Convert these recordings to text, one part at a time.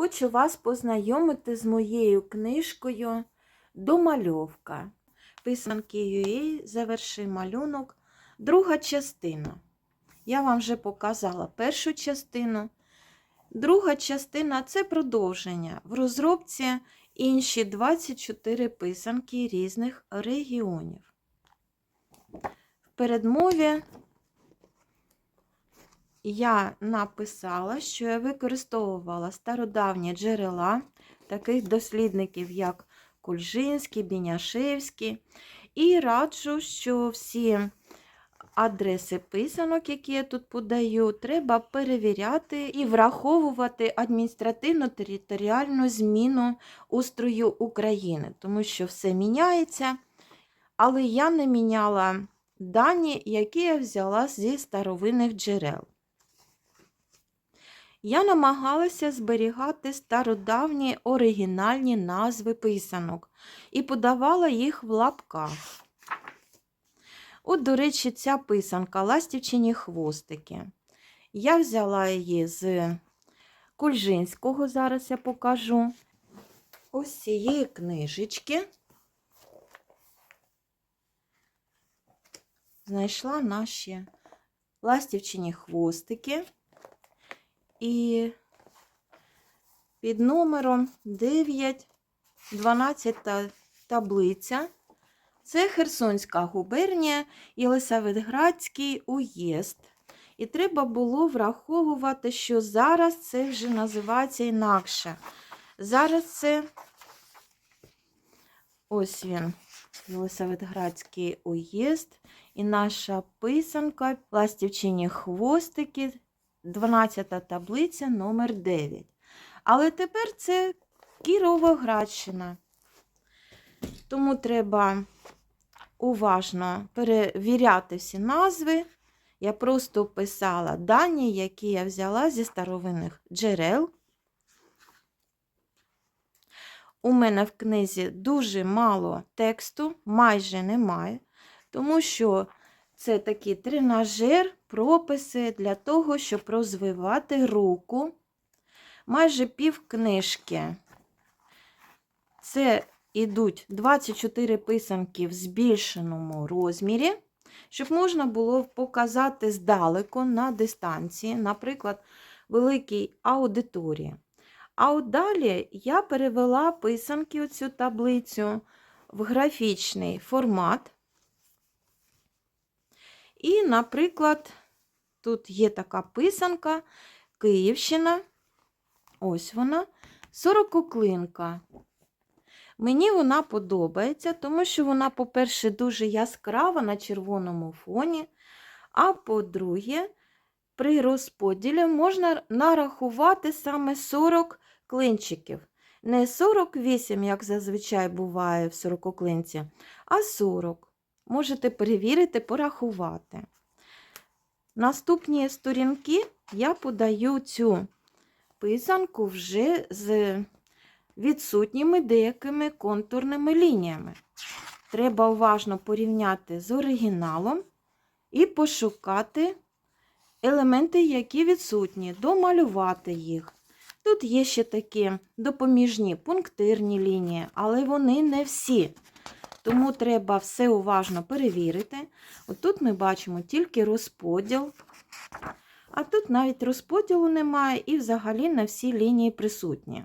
Хочу вас познайомити з моєю книжкою Домальовка. Писанки UA заверши малюнок. Друга частина. Я вам вже показала першу частину. Друга частина це продовження. В розробці інші 24 писанки різних регіонів. В передмові я написала, що я використовувала стародавні джерела таких дослідників, як Кульжинський, Біняшевський, і раджу, що всі адреси писанок, які я тут подаю, треба перевіряти і враховувати адміністративно-територіальну зміну устрою України, тому що все міняється. Але я не міняла дані, які я взяла зі старовинних джерел. Я намагалася зберігати стародавні оригінальні назви писанок і подавала їх в лапках. От, до речі, ця писанка Ластівчині хвостики. Я взяла її з Кульжинського, зараз я покажу. Ось цієї книжечки. Знайшла наші ластівчині хвостики. І під номером 9, 12 таблиця. Це Херсонська губернія, Єлисаветградський уєзд. І треба було враховувати, що зараз це вже називається інакше. Зараз це ось він, Єлисаветградський уєзд. І наша писанка, ластівчині хвостики, 12 таблиця номер 9. Але тепер це Кіровоградщина. Тому треба уважно перевіряти всі назви. Я просто писала дані, які я взяла зі старовинних джерел. У мене в книзі дуже мало тексту, майже немає, тому що це такий тренажер, прописи для того, щоб розвивати руку. Майже пів книжки. Це йдуть 24 писанки в збільшеному розмірі, щоб можна було показати здалеку на дистанції, наприклад, великій аудиторії. А от далі я перевела писанки у цю таблицю в графічний формат. І, наприклад, тут є така писанка Київщина. Ось вона, сорококлинка. Мені вона подобається, тому що вона, по-перше, дуже яскрава на червоному фоні. А по-друге, при розподілі можна нарахувати саме 40 клинчиків. Не 48, як зазвичай буває в 40 клинці, а 40. Можете перевірити, порахувати. Наступні сторінки я подаю цю писанку вже з відсутніми деякими контурними лініями. Треба уважно порівняти з оригіналом і пошукати елементи, які відсутні, домалювати їх. Тут є ще такі допоміжні пунктирні лінії, але вони не всі. Тому треба все уважно перевірити. Отут ми бачимо тільки розподіл, а тут навіть розподілу немає і взагалі на всі лінії присутні.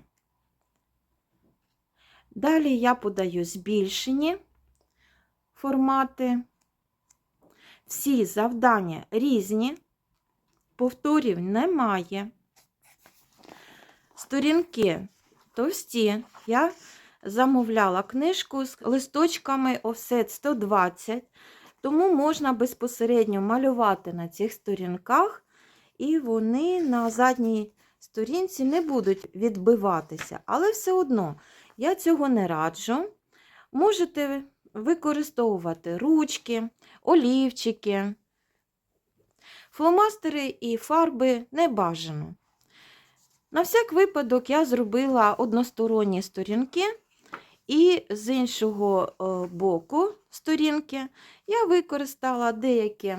Далі я подаю збільшені формати. Всі завдання різні, повторів немає. Сторінки товсті. Я замовляла книжку з листочками офсет 120, тому можна безпосередньо малювати на цих сторінках, і вони на задній сторінці не будуть відбиватися. Але все одно я цього не раджу. Можете використовувати ручки, олівчики, фломастери і фарби не бажано. На всяк випадок я зробила односторонні сторінки, і з іншого боку сторінки я використала деякі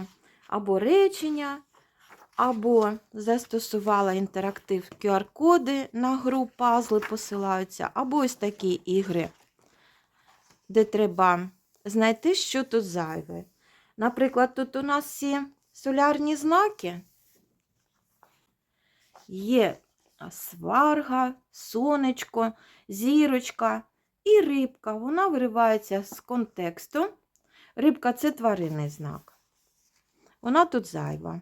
або речення, або застосувала інтерактив QR-коди на гру пазли посилаються, або ось такі ігри, де треба знайти, що тут зайве. Наприклад, тут у нас всі солярні знаки. Є сварга, сонечко, зірочка і рибка. Вона виривається з контексту. Рибка це тваринний знак. Вона тут зайва.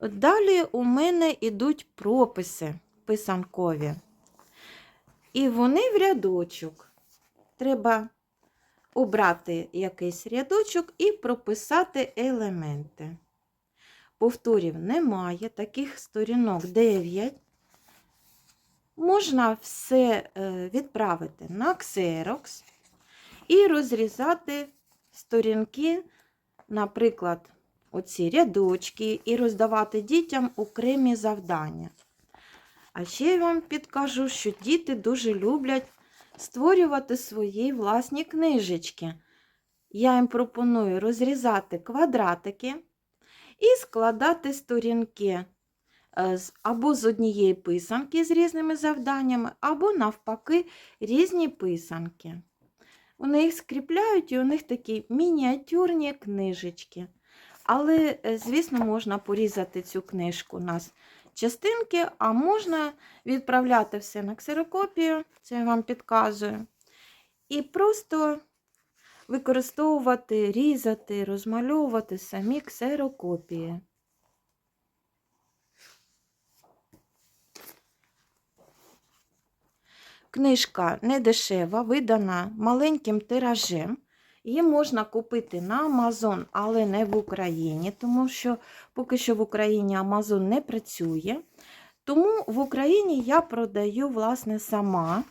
Далі у мене йдуть прописи писанкові. І вони в рядочок. Треба обрати якийсь рядочок і прописати елементи. Повторів немає, таких сторінок 9. Можна все е, відправити на Xerox і розрізати сторінки, наприклад, оці рядочки, і роздавати дітям окремі завдання. А ще я вам підкажу, що діти дуже люблять створювати свої власні книжечки. Я їм пропоную розрізати квадратики і складати сторінки або з однієї писанки з різними завданнями, або навпаки різні писанки. Вони їх скріпляють, і у них такі мініатюрні книжечки. Але, е, звісно, можна порізати цю книжку на частинки, а можна відправляти все на ксерокопію, це я вам підказую. І просто використовувати, різати, розмальовувати самі ксерокопії. Книжка не дешева, видана маленьким тиражем. Її можна купити на Amazon, але не в Україні, тому що поки що в Україні Amazon не працює. Тому в Україні я продаю, власне, сама.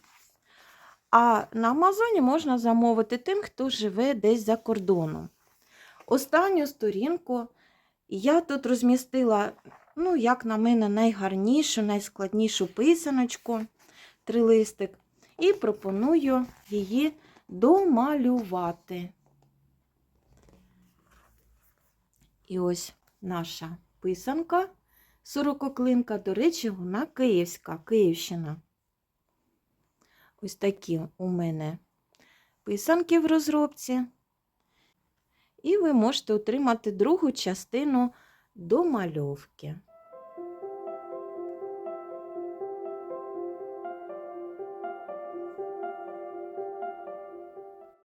А на Амазоні можна замовити тим, хто живе десь за кордоном. Останню сторінку я тут розмістила, ну, як на мене, найгарнішу, найскладнішу писаночку, трилистик, і пропоную її домалювати. І ось наша писанка, сорококлинка, до речі, вона київська, Київщина. Ось такі у мене писанки в розробці. І ви можете отримати другу частину домальовки.